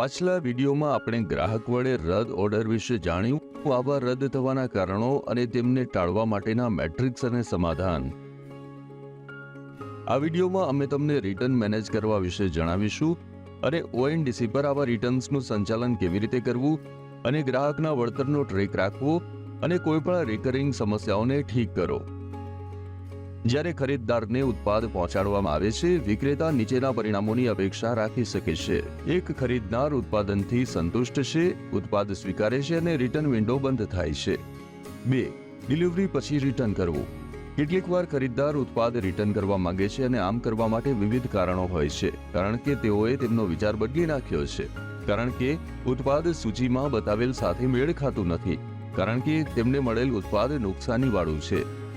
પાછલા વિડીયોમાં આપણે ગ્રાહક વડે રદ ઓર્ડર વિશે જાણ્યું. આવા રદ થવાના કારણો અને તેમને ટાળવા માટેના મેટ્રિક્સ અને સમાધાન. આ વિડીયોમાં અમે તમને રિટર્ન મેનેજ કરવા વિશે જણાવીશું અને ઓએનડીસી પર આવા રિટર્ન્સનું સંચાલન કેવી રીતે કરવું અને ગ્રાહકના વળતરનો ટ્રેક રાખવો અને કોઈપણ રિકરિંગ સમસ્યાઓને ઠીક કરો. જ્યારે ખરીદદારને ઉત્પાદ પહોંચાડવામાં આવે છે, વિક્રેતા નીચેના પરિણામોની અપેક્ષા રાખી શકે છે. એક ખરીદનાર ઉત્પાદનથી સંતુષ્ટ છે, ઉત્પાદ સ્વીકારે છે અને રિટર્ન વિન્ડો બંધ થાય છે. બે ડિલિવરી પછી રિટર્ન કરવું. કેટલીક વાર ખરીદદાર ઉત્પાદ રિટર્ન કરવા માંગે છે અને આમ કરવા માટે વિવિધ કારણો હોય છે, કારણ કે તેઓએ તેમનો વિચાર બદલી નાખ્યો છે. કારણ કે, ઉત્પાદ સૂચિમાં બતાવેલ સાથે મેળ ખાતું નથી. કારણ કે, તેમને મળેલ ઉત્પાદ નુકસાનીવાળું છે.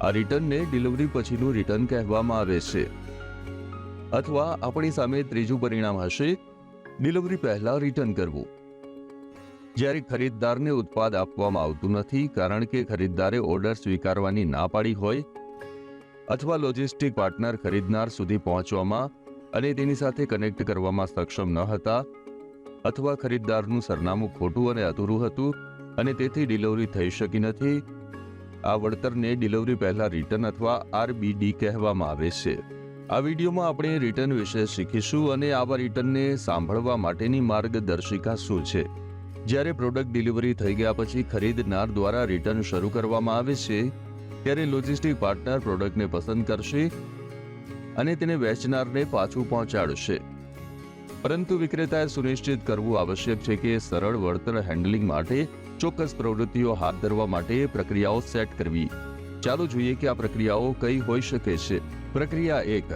આ રિટર્નને ડિલિવરી પછીનું રિટર્ન કહેવામાં આવે છે. અથવા આપણી સામે ત્રીજું પરિણામ હશે, ડિલિવરી પહેલા રિટર્ન કરવું. જ્યારે ખરીદદારને ઉત્પાદ આપવામાં આવતું નથી, કારણ કે ખરીદદારે ઓર્ડર સ્વીકારવાની ના પાડી હોય, અથવા લોજિસ્ટિક પાર્ટનર ખરીદનાર સુધી પહોંચવામાં અને તેની સાથે કનેક્ટ કરવામાં સક્ષમ ન હતા, અથવા ખરીદદારનું સરનામું ખોટું અને અધૂરું હતું અને તેથી ડિલિવરી થઈ શકી નથી આ વળતરને ડિલિવરી પહેલા રિટર્ન અથવા આરબીડી કહેવામાં આવે છે. આ વિડીયોમાં આપણે રિટર્ન વિશે શીખીશું અને આવા રિટર્નને સાંભળવા માટેની માર્ગદર્શિકા શું છે? જ્યારે પ્રોડક્ટ ડિલિવરી થઈ ગયા પછી ખરીદનાર દ્વારા રિટર્ન શરૂ કરવામાં આવે છે, ત્યારે લોજિસ્ટિક પાર્ટનર પ્રોડક્ટને પસંદ કરશે અને તેને વેચનારને પાછું પહોંચાડશે. પરંતુ વિક્રેતાએ સુનિશ્ચિત કરવું આવશ્યક છે કે સરળ વળતર હેન્ડલિંગ માટે ચોક્કસ પ્રવૃત્તિઓ હાથ ધરવા માટે પ્રક્રિયાઓ સેટ કરવી. ચાલો જોઈએ કે આ પ્રક્રિયાઓ કઈ હોઈ શકે છે. પ્રક્રિયા એક.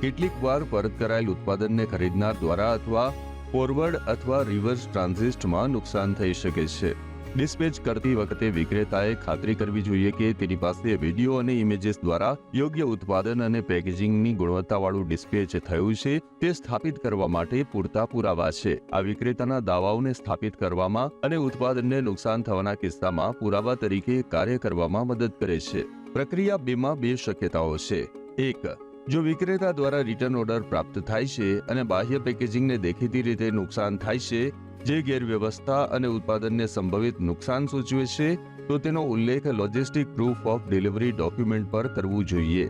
કેટલીક વાર પરત કરાયેલ ઉત્પાદનને ખરીદનાર દ્વારા અથવા ફોરવર્ડ અથવા રિવર્સ ટ્રાન્ઝિસ્ટમાં નુકસાન થઈ શકે છે. ડિસ્પેચ કરતી વખતે વિક્રેતાએ ખાતરી કરવી જોઈએ કે તેની પાસે વીડિયો અને ઇમેજીસ દ્વારા યોગ્ય ઉત્પાદન અને પેકેજિંગની ગુણવત્તાવાળું ડિસ્પેચ થયું છે, તે સ્થાપિત કરવા માટે પૂરતા પુરાવા છે. આ વિક્રેતાના દાવાઓને સ્થાપિત કરવામાં અને ઉત્પાદનને નુકસાન થવાના કિસ્સામાં પુરાવા તરીકે કાર્ય કરવામાં મદદ કરે છે. પ્રક્રિયા બેમાં બે શક્યતાઓ છે. એક, જો વિક્રેતા દ્વારા રિટર્ન ઓર્ડર પ્રાપ્ત થાય છે અને બાહ્ય પેકેજિંગને દેખીતી રીતે નુકસાન થાય છે જે ગેરવ્યવસ્થા અને ઉત્પાદનને સંભવિત નુકસાન સૂચવે છે, તો તેનો ઉલ્લેખ logistic proof of delivery document પર કરવું જોઈએ.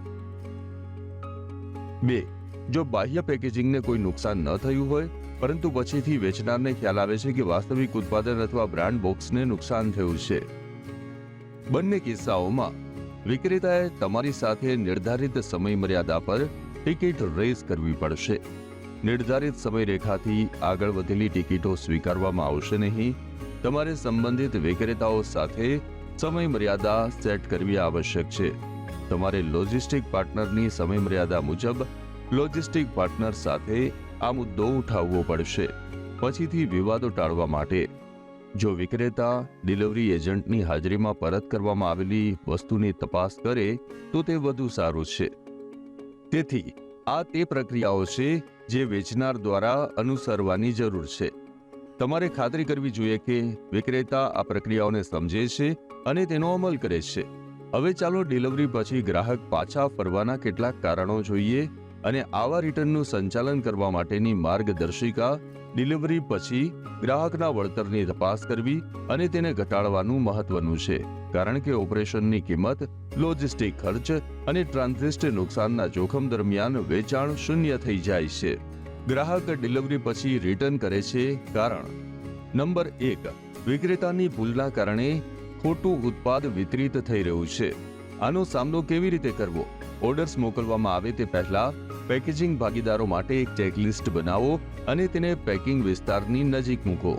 બે, જો બાહ્ય પેકેજિંગને કોઈ નુકસાન ન થયું હોય, પરંતુ પછીથી વેચનારને ખ્યાલ આવે છે કે વાસ્તવિક ઉત્પાદન અથવા બ્રાન્ડ બોક્સને નુકસાન થયું છે. બંને કિસ્સાઓમાં, વિક્રેતાએ તમારી સાથે નિર્ધારિત સમય મર્યાદા પર ટિકિટ રેઝ કરવી પડશે. નિર્ધારિત સમયરેખાથી આગળ વધેલી ટિકિટો સ્વીકારવામાં આવશે નહીં. તમારે સંબંધિત વિક્રેતાઓ સાથે સમય મર્યાદા સેટ કરવી આવશ્યક છે. તમારે લોજિસ્ટિક પાર્ટનરની સમય મુજબ લોજિસ્ટિક પાર્ટનર સાથે આ મુદ્દો ઉઠાવવો પડશે. પછીથી વિવાદો ટાળવા માટે. જો વિક્રેતા, ડિલિવરી એજન્ટની હાજરીમાં પરત કરવામાં આવેલી વસ્તુની તપાસ કરે, તો તે વધુ સારું છે. તેથી, આ તે પ્રક્રિયાઓ છે જે વેચનાર દ્વારા અનુસરવાની જરૂર છે. તમારે ખાતરી કરવી જોઈએ કે વિક્રેતા આ પ્રક્રિયાઓને સમજે છે અને તેનો અમલ કરે છે. હવે ચાલો ડિલિવરી પછી ગ્રાહક પાછા ફરવાના કેટલાક કારણો જોઈએ અને આવા રિટર્નનું સંચાલન કરવા માટેની માર્ગદર્શિકા ડિલિવરી પછી ગ્રાહકના વળતરની તપાસ કરવી અને તેને ઘટાડવાનું મહત્વનું છે. કારણ કે ઓપરેશનની કિંમત, લોજિસ્ટિક ખર્ચ અને ટ્રાન્ઝિસ્ટ નુકસાનના જોખમ દરમિયાન વેચાણ શૂન્ય થઈ જાય છે. ગ્રાહક ડિલિવરી પછી રિટર્ન કરે છે કારણ, નંબર એક, વિક્રેતાની ભૂલના કારણે ખોટું ઉત્પાદ વિતરિત થઈ રહ્યું છે. આનો સામનો કેવી રીતે કરવો? ઓર્ડર્સ મોકલવામાં આવે તે પહેલા પેકેજિંગ ભાગીદારો માટે એક ચેકલિસ્ટ બનાવો અને તેને પેકિંગ વિસ્તારની નજીક મૂકો.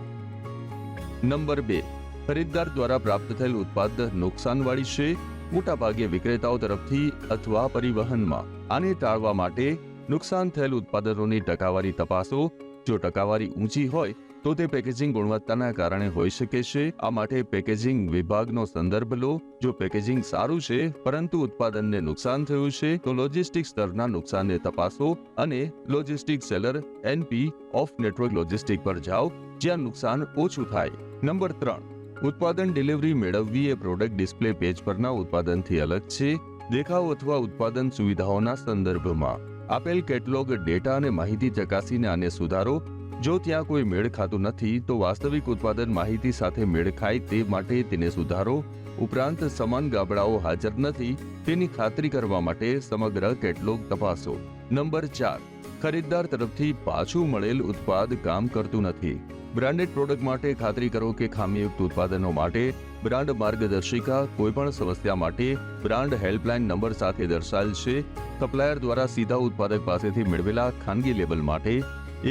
નંબર બે ખરીદદાર દ્વારા પ્રાપ્ત થયેલ ઉત્પાદ નુકસાનવાળી છે. મોટાભાગે વિક્રેતાઓ તરફથી અથવા પરિવહનમાં. આને ટાળવા માટે નુકસાન થયેલ ઉત્પાદનોની ટકાવારી તપાસો. જો ટકાવારી ઊંચી હોય, તો તે પેકેજિંગ ગુણવત્તાના કારણે હોઈ શકે છે. આ માટે પેકેજિંગ વિભાગનો સંદર્ભ લો. જો પેકેજિંગ સારું છે, પરંતુ ઉત્પાદનને નુકસાન થયું છે, તો લોજિસ્ટિક સ્તરના નુકસાનને તપાસો અને logistic seller NP of network logistic પર જાઓ, જ્યાં નુકસાન ઓછું થાય. નંબર ત્રણ. ઉત્પાદન ડિલિવરી મેળવવી એ પ્રોડક્ટ ડિસ્પ્લે પેજ પરના ઉત્પાદનથી અલગ છે, દેખાવ અથવા ઉત્પાદન સુવિધાઓના સંદર્ભમાં. આપેલ કેટલોગ ડેટા અને માહિતી ચકાસીને આને સુધારો. જો ત્યાં કોઈ મેળ ખાતું નથી, તો વાસ્તવિક ઉત્પાદન માહિતી સાથે મેળ ખાય તે માટે તેને સુધારો. ઉપરાંત, સમાન ગાબડાઓ હાજર નથી, તેની ખાતરી કરવા માટે સમગ્ર કેટલોગ તપાસો. નંબર ચાર. ખરીદદાર તરફથી પાછું મળેલ ઉત્પાદ કામ કરતું નથી. બ્રાન્ડેડ પ્રોડક્ટ માટે ખાતરી કરો કે ખામીયુક્ત ઉત્પાદનો માટે બ્રાન્ડ માર્ગદર્શિકા કોઈપણ સમસ્યા માટે બ્રાન્ડ હેલ્પલાઇન નંબર સાથે દર્શાવેલ છે. સપ્લાયર દ્વારા સીધા ઉત્પાદક પાસેથી મેળવેલા ખાનગી લેબલ માટે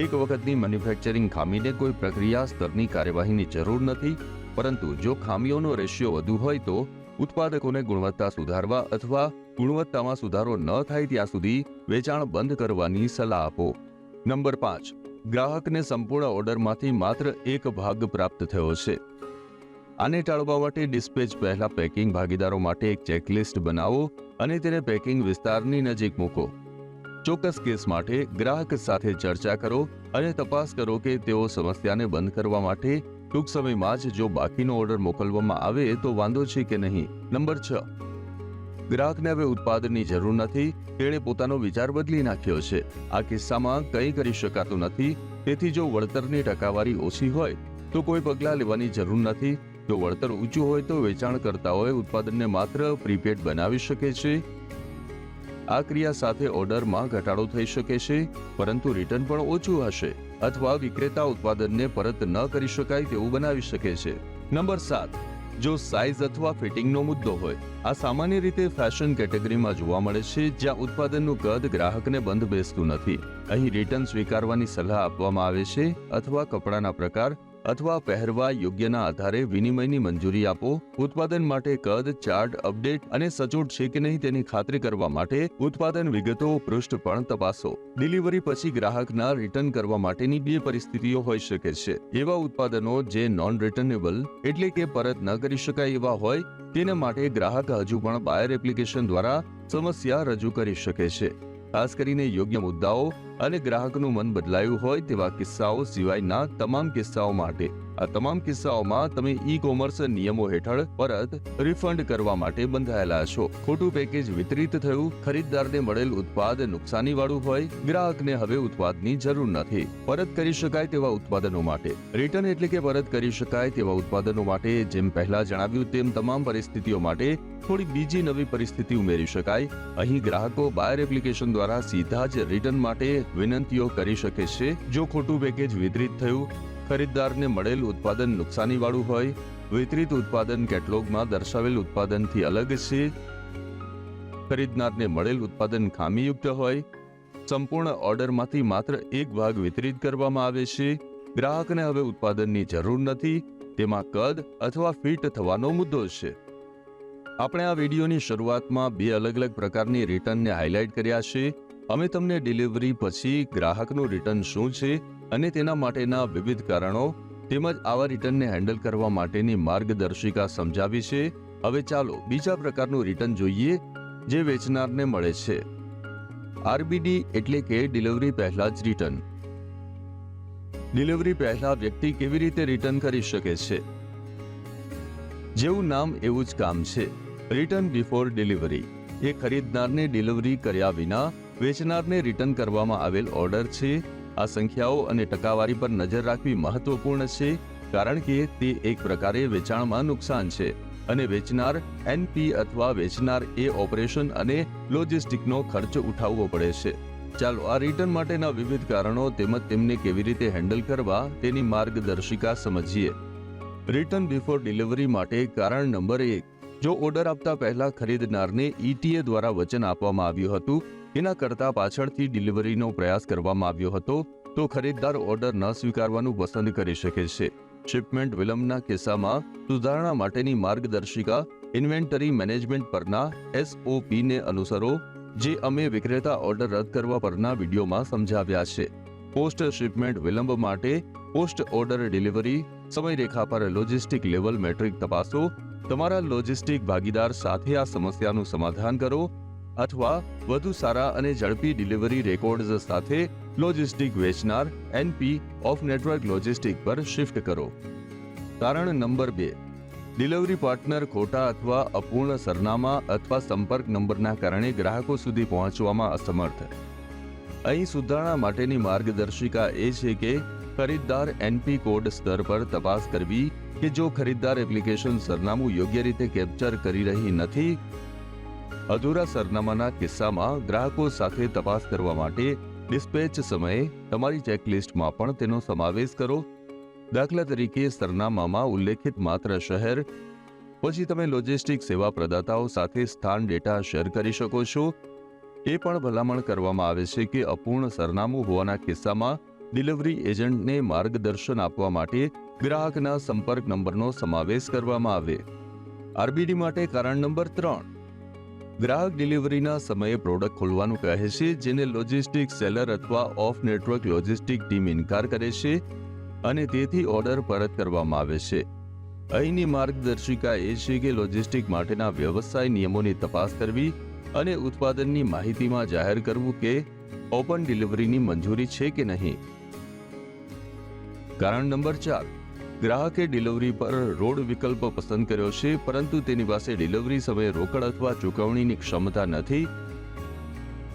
એક વખતની મેન્યુફેક્ચરિંગ ખામીને કોઈ પ્રક્રિયા સ્તરની કાર્યવાહીની જરૂર નથી. પરંતુ જો ખામીઓનો રેશિયો વધુ હોય તો ઉત્પાદકોને ગુણવત્તા સુધારવા અથવા ગુણવત્તામાં સુધારો ન થાય ત્યાં સુધી વેચાણ બંધ કરવાની સલાહ આપો. નંબર પાંચ, ગ્રાહકને સંપૂર્ણ ઓર્ડરમાંથી માત્ર એક ભાગ પ્રાપ્ત થયો છે. આને ટાળવા માટે ડિસ્પેચ પહેલા પેકિંગ ભાગીદારો માટે એક ચેકલિસ્ટ બનાવો અને તેને પેકિંગ વિસ્તારની નજીક મૂકો. ચોક્કસ કેસ માટે ગ્રાહક સાથે ચર્ચા કરો અને તપાસ કરો કે તેઓ સમસ્યાને બંધ કરવા માટે ટૂંક સમયમાં જ જો બાકીનો ઓર્ડર મોકલવામાં આવે તો વાંધો છે કે નહીં. નંબર છ ગ્રાહકને હવે ઉત્પાદનની જરૂર નથી, તેણે પોતાનો વિચાર બદલી નાખ્યો છે. આ કિસ્સામાં કંઈ કરી શકાતું નથી. તેથી જો વળતરની ટકાવારી ઓછી હોય, તો કોઈ પગલાં લેવાની જરૂર નથી. જો વળતર ઊંચું હોય તો વેચાણકર્તાઓએ ઉત્પાદનને માત્ર પ્રીપેડ બનાવી શકે છે. આ ક્રિયા સાથે ઓર્ડરમાં ઘટાડો થઈ શકે છે, પરંતુ રિટર્ન પણ ઓછું હશે અથવા વિક્રેતા ઉત્પાદનને પરત ન કરી શકાય તેવું બનાવી શકે છે. નંબર સાત. જો સાઇઝ અથવા ફિટિંગનો મુદ્દો હોય, આ સામાન્ય રીતે ફેશન કેટેગરીમાં જોવા મળે છે, જ્યાં ઉત્પાદનનું કદ ગ્રાહકને બંધ બેસતું નથી. અહીં રિટર્ન સ્વીકારવાની સલાહ આપવામાં આવે છે, અથવા કપડાના પ્રકાર અથવા પહેરવા યોગ્યના આધારે વિનિમયની મંજૂરી આપો, ઉત્પાદન માટે કદ, ચાર્ટ, અપડેટ અને સચોટ છે કે નહીં તેની ખાતરી કરવા માટે ઉત્પાદન વિગતો પૃષ્ઠ પણ તપાસો. ડિલિવરી પછી ગ્રાહકના રિટર્ન કરવા માટેની બે પરિસ્થિતિઓ હોઈ શકે છે. એવા ઉત્પાદનો જે નોન રિટર્નેબલ એટલે કે પરત ન કરી શકાય એવા હોય, તેના માટે ગ્રાહક હજુ પણ બાયર એપ્લિકેશન દ્વારા સમસ્યા રજૂ કરી શકે છે. ખાસ કરીને યોગ્ય મુદ્દાઓ અને ગ્રાહકનું મન બદલાયું હોય તેવા કિસ્સાઓ સિવાયના તમામ કિસ્સાઓ માટે. આ તમામ કિસ્સાઓમાં તમે ઈ કોમર્સ નિયમો હેઠળ પરત રિફંડ કરવા માટે બંધાયેલા છો. ખોટું પેકેજ વિતરિત થયું, ખરીદદારને મળેલ ઉત્પાદ નુકસાનીવાળું હોય, ગ્રાહકને હવે ઉત્પાદની જરૂર નથી. પરત કરી શકાય તેવા ઉત્પાદનો માટે. રિટર્ન એટલે કે પરત કરી શકાય તેવા ઉત્પાદનો માટે, જેમ પહેલા જણાવ્યું તેમ તમામ પરિસ્થિતિઓ માટે થોડી બીજી નવી પરિસ્થિતિ ઉમેરી શકાય. અહીં ગ્રાહકો બાયર એપ્લિકેશન દ્વારા સીધા જ રિટર્ન માટે વિનંતીઓ કરી શકે છે. જો ખોટું પેકેજ વિતરિત થયું ખરીદદારને મળેલ ઉત્પાદન નુકસાનીવાળું હોય, વિતરિત ઉત્પાદન કેટલોગમાં દર્શાવેલ ઉત્પાદનથી અલગ છે. ખરીદનારને મળેલ ઉત્પાદન ખામીયુક્ત હોય. સંપૂર્ણ ઓર્ડરમાંથી માત્ર એક ભાગ વિતરિત કરવામાં આવે છે. ગ્રાહકને હવે ઉત્પાદનની જરૂર નથી, તેમાં કદ અથવા ફિટ થવાનો મુદ્દો છે. આપણે આ વિડીયોની શરૂઆતમાં બે અલગ અલગ પ્રકારની રિટર્નને હાઇલાઇટ કર્યા છે. અમે તમને ડિલિવરી પછી ગ્રાહકનું રિટર્ન શું છે અને તેના માટેના વિવિધ કારણો તેમજ આવા રિટર્નને હેન્ડલ કરવા માટેની માર્ગદર્શિકા સમજાવી છે. હવે ચાલો બીજા પ્રકારનું રિટર્ન જોઈએ, જે વેચનારને મળે છે. આરબીડી એટલે કે ડિલિવરી પહેલા જ રિટર્ન. ડિલિવરી પહેલા વ્યક્તિ કેવી રીતે રિટર્ન કરી શકે છે? જેવું નામ એવું જ કામ છે. Return before delivery. એ ખરીદનારને ડિલિવરી કર્યા વિના વેચનારને રિટર્ન કરવામાં આવેલ ઓર્ડર છે. આ સંખ્યાઓ અને ટકાવારી પર નજર રાખવી મહત્વપૂર્ણ છે, કારણ કે તે એક પ્રકારે વેચાણમાં નુકસાન છે અને વેચનાર એનપી અથવા વેચનાર એ ઓપરેશન અને લોજિસ્ટિકનો ખર્ચ ઉઠાવવો પડે છે. ચાલો આ રિટર્ન માટેના વિવિધ કારણો તેમજ તેમને કેવી રીતે હેન્ડલ કરવા તેની માર્ગદર્શિકા સમજીએ. રિટર્ન બિફોર ડિલિવરી માટે કારણ નંબર એક, જો ઓર્ડર આપતા પહેલા ખરીદનારને ઈટીએ દ્વારા વચન આપવામાં આવ્યું હતું એના કરતા પાછળથી ડિલિવરીનો પ્રયાસ કરવામાં આવ્યો હતો, તો ખરીદદાર ઓર્ડર ન સ્વીકારવાનું પસંદ કરી શકે છે. શિપમેન્ટ વિલંબના કિસ્સામાં સુધારણા માટેની માર્ગદર્શિકા ઇન્વેન્ટરી મેનેજમેન્ટ પરના એસઓપીને અનુસરો, જે અમે વિક્રેતા ઓર્ડર રદ કરવા પરના વિડીયોમાં સમજાવ્યા છે. પોસ્ટ શિપમેન્ટ વિલંબ માટે પોસ્ટ ઓર્ડર ડિલિવરી, સમયરેખા પર લોજિસ્ટિક લેવલ મેટ્રિક તપાસો, તમારા લોજિસ્ટિક ભાગીદાર સાથે આ સમસ્યાનું સમાધાન કરો અથવા વધુ સારા અને ઝડપી ડિલિવરી રેકોર્ડ્સ સાથે લોજિસ્ટિક વેચનાર એનપી ઓફ નેટવર્ક લોજિસ્ટિક પર શિફ્ટ કરો. કારણ નંબર બે. ડિલિવરી પાર્ટનર ખોટા અથવા અપૂર્ણ સરનામા અથવા સંપર્ક નંબરના કારણે ગ્રાહકો સુધી પહોંચવામાં અસમર્થ. અહીં સુધારણા માટેની માર્ગદર્શિકા એ છે કે ખરીદદાર એનપી કોડ સ્તર પર તપાસ કરવી કે જો ખરીદદાર એપ્લિકેશન સરનામું યોગ્ય રીતે કેપ્ચર કરી રહી નથી અધૂરા સરનામાના કિસ્સામાં ગ્રાહકો સાથે તપાસ કરવા માટે ડિસ્પેચ સમયે તમારી ચેકલિસ્ટમાં પણ તેનો સમાવેશ કરો. દાખલા તરીકે સરનામામાં ઉલ્લેખિત માત્ર શહેર, પછી તમે લોજિસ્ટિક સેવા પ્રદાતાઓ સાથે સ્થાન ડેટા શેર કરી શકો છો. એ પણ ભલામણ કરવામાં આવે છે કે અપૂર્ણ સરનામું હોવાના કિસ્સામાં ડિલિવરી એજન્ટને માર્ગદર્શન આપવા માટે ગ્રાહકના સંપર્ક નંબરનો સમાવેશ કરવામાં આવે. આરબીડી માટે કારણ નંબર ત્રણ. ગ્રાહક ડિલિવરીના સમયે પ્રોડક્ટ ખોલવાનું કહે છે, જેને લોજિસ્ટિક સેલર અથવા ઓફ નેટવર્ક લોજિસ્ટિક ટીમ ઇનકાર કરે છે અને તેથી ઓર્ડર પરત કરવામાં આવે છે. અહીંની માર્ગદર્શિકા એ છે કે લોજિસ્ટિક માટેના વ્યવસાય નિયમોની તપાસ કરવી અને ઉત્પાદનની માહિતીમાં જાહેર કરવું કે ઓપન ડિલિવરીની મંજૂરી છે કે નહીં. કારણ નંબર ચાર ગ્રાહકે ડિલિવરી પર રોડ વિકલ્પ પસંદ કર્યો છે, પરંતુ તેની પાસે ડિલિવરી સમયે રોકડ અથવા ચૂકવણીની ક્ષમતા નથી.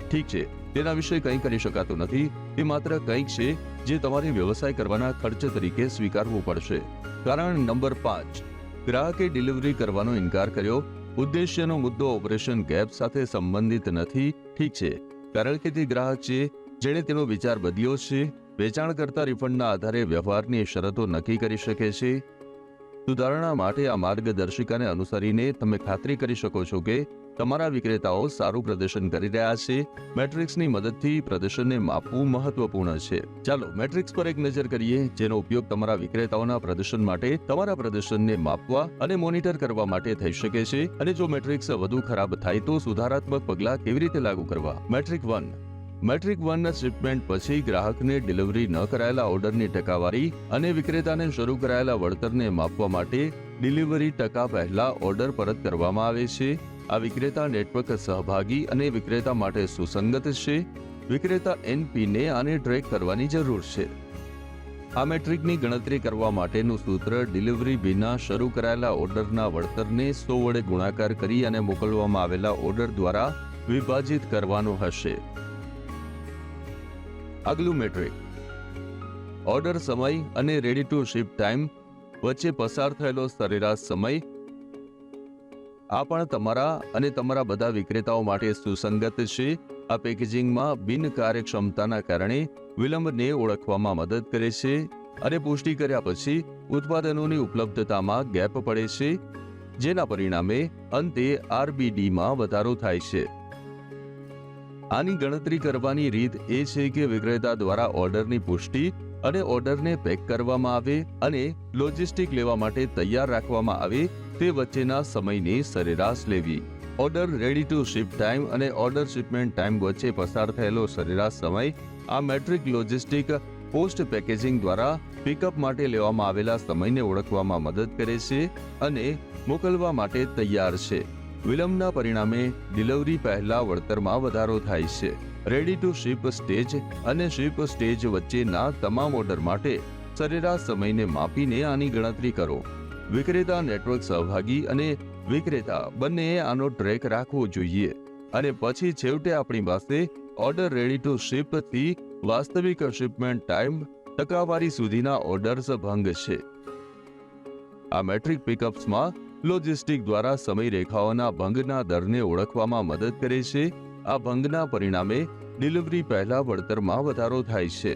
ઠીક છે, તેના વિશે કંઈ કરી શકાતું નથી. તે માત્ર કંઈક છે જે તમારે વ્યવસાય કરવાના ખર્ચ તરીકે સ્વીકારવું પડશે. કારણ નંબર પાંચ, ગ્રાહકે ડિલિવરી કરવાનો ઇનકાર કર્યો. ઉદ્દેશ્યનો મુદ્દો ઓપરેશન ગેપ સાથે સંબંધિત નથી. ઠીક છે, કારણ કે તે ગ્રાહક છે જેણે તેનો વિચાર બદલ્યો છે વેચાણકર્તા રિફંડના આધારે વ્યવહારની શરતો નક્કી કરી શકે છે. સુધારણા માટે આ માર્ગદર્શિકાને અનુસરીને તમે ખાતરી કરી શકો છો કે તમારા વિક્રેતાઓ સારું પ્રદર્શન કરી રહ્યા છે. મેટ્રિક્સની મદદથી પ્રદર્શનને માપવું મહત્વપૂર્ણ છે. ચાલો, મેટ્રિક્સ પર એક નજર કરીએ, જેનો ઉપયોગ તમારા વિક્રેતાઓના પ્રદર્શન માટે, તમારા પ્રદર્શનને માપવા અને મોનિટર કરવા માટે થઈ શકે છે. અને જો મેટ્રિક્સ વધુ ખરાબ થાય તો સુધારાત્મક પગલાં કેવી રીતે લાગુ કરવા? મેટ્રિક વન મેટ્રિક વનના શિપમેન્ટ પછી ગ્રાહકને ડિલિવરી ન કરાયેલા ઓર્ડરની ટકાવારી અને વિક્રેતાને શરૂ કરાયેલા વળતરને માપવા માટે ડિલિવરી ટકા પહેલા ઓર્ડર પરત કરવામાં આવે છે. આ વિક્રેતા નેટવર્ક સહભાગી અને વિક્રેતા માટે સુસંગત છે. વિક્રેતા એનપીને આને ટ્રેક કરવાની જરૂર છે. આ મેટ્રિકની ગણતરી કરવા માટેનું સૂત્ર ડિલિવરી વિના શરૂ કરાયેલા ઓર્ડરના વળતરને સો વડે ગુણાકાર કરી અને મોકલવામાં આવેલા ઓર્ડર દ્વારા વિભાજિત કરવાનું હશે. આગલું મેટ્રિક. ઓર્ડર સમય અને રેડી ટુ શિપ ટાઈમ વચ્ચે પસાર થયેલો સરેરાશ સમય. આ પણ તમારા અને તમારા બધા વિક્રેતાઓ માટે સુસંગત છે. આ પેકેજિંગમાં બિન કાર્યક્ષમતાના કારણે વિલંબને ઓળખવામાં મદદ કરે છે અને પુષ્ટિ કર્યા પછી ઉત્પાદનોની ઉપલબ્ધતામાં ગેપ પડે છે, જેના પરિણામે અંતે આરબીડીમાં વધારો થાય છે. આની ગણતરી કરવાની રીત એ છે કે વિક્રેતા દ્વારા ઓર્ડરની પુષ્ટિ અને ઓર્ડરને પેક કરવામાં આવે અને લોજિસ્ટિક લેવા માટે તૈયાર રાખવામાં આવે તે વચ્ચેના સમયની સરેરાશ લેવી. Order ready to ship time અને ઓર્ડર શિપમેન્ટ ટાઈમ વચ્ચે પસાર થયેલો સરેરાશ સમય આ મેટ્રિક લોજિસ્ટિક પોસ્ટ પેકેજિંગ દ્વારા પિકઅપ માટે લેવામાં આવેલા સમયને ઓળખવામાં મદદ કરે છે અને મોકલવા માટે તૈયાર છે. વિલંબના પરિણામે ડિલિવરી પહેલા વળતરમાં વધારો થાય છે. રેડી ટુ શિપ સ્ટેજ અને શિપ સ્ટેજ વચ્ચેના તમામ ઓર્ડર માટે સરેરાશ સમયને માપીને આની ગણતરી કરો. વિક્રેતા નેટવર્ક સહભાગી અને વિક્રેતા બંનેએ આનો ટ્રેક રાખવો જોઈએ. અને પછી છેવટે આપણી પાસે ઓર્ડર રેડી ટુ શિપથી વાસ્તવિક શિપમેન્ટ ટાઈમ ટકાવારી સુધીના ઓર્ડર્સ ભંગ છે. આ મેટ્રિક પિકઅપ્સમાં લોજિસ્ટિક દ્વારા સમયરેખાઓના ભંગના દરને ઓળખવામાં મદદ કરે છે. આ ભંગના પરિણામે ડિલિવરી પહેલા વળતરમાં વધારો થાય છે.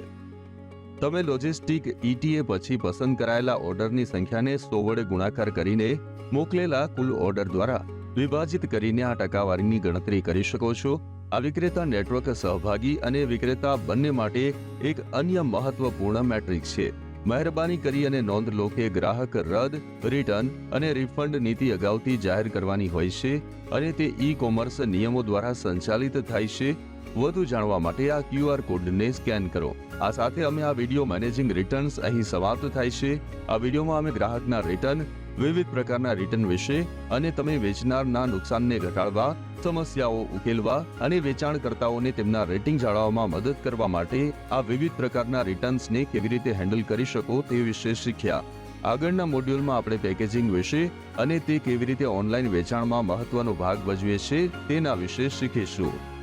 તમે લોજિસ્ટિક ઈટીએ પછી પસંદ કરાયેલા ઓર્ડરની સંખ્યાને સો વડે ગુણાકાર કરીને મોકલેલા કુલ ઓર્ડર દ્વારા વિભાજિત કરીને આ ટકાવારીની ગણતરી કરી શકો છો. આ વિક્રેતા નેટવર્ક સહભાગી અને વિક્રેતા બંને માટે એક અન્ય મહત્વપૂર્ણ મેટ્રિક છે. મહેરબાની કરી અને નોંધ લો કે ગ્રાહક રદ, રિટર્ન અને રિફંડ નીતિ અગાઉથી જાહેર કરવાની હોય છે અને તે ઈ કોમર્સ નિયમો દ્વારા સંચાલિત થાય છે. વધુ જાણવા માટે આ ક્યુઆર કોડને સ્કેન કરો. આ સાથે અમે આ વીડિયો મેનેજિંગ રિટર્ન્સ અહીં સમાપ્ત થાય છે. આ વિડીયોમાં અમે ગ્રાહકના રિટર્ન, વિવિધ પ્રકારના રિટર્ન વિશે અને તમે વેચનારના નુકસાનને ઘટાડવા સમસ્યાઓ ઉકેલવા અને વેચાણકર્તાઓને તેમના રેટિંગ જાળવવામાં મદદ કરવા માટે આ વિવિધ પ્રકારના રિટર્ન્સને કેવી રીતે હેન્ડલ કરી શકો તે વિશે શીખ્યા. આગળના મોડ્યુલમાં આપણે પેકેજિંગ વિશે અને તે કેવી રીતે ઓનલાઈન વેચાણમાં મહત્વનો ભાગ ભજવે છે તેના વિશે શીખીશું.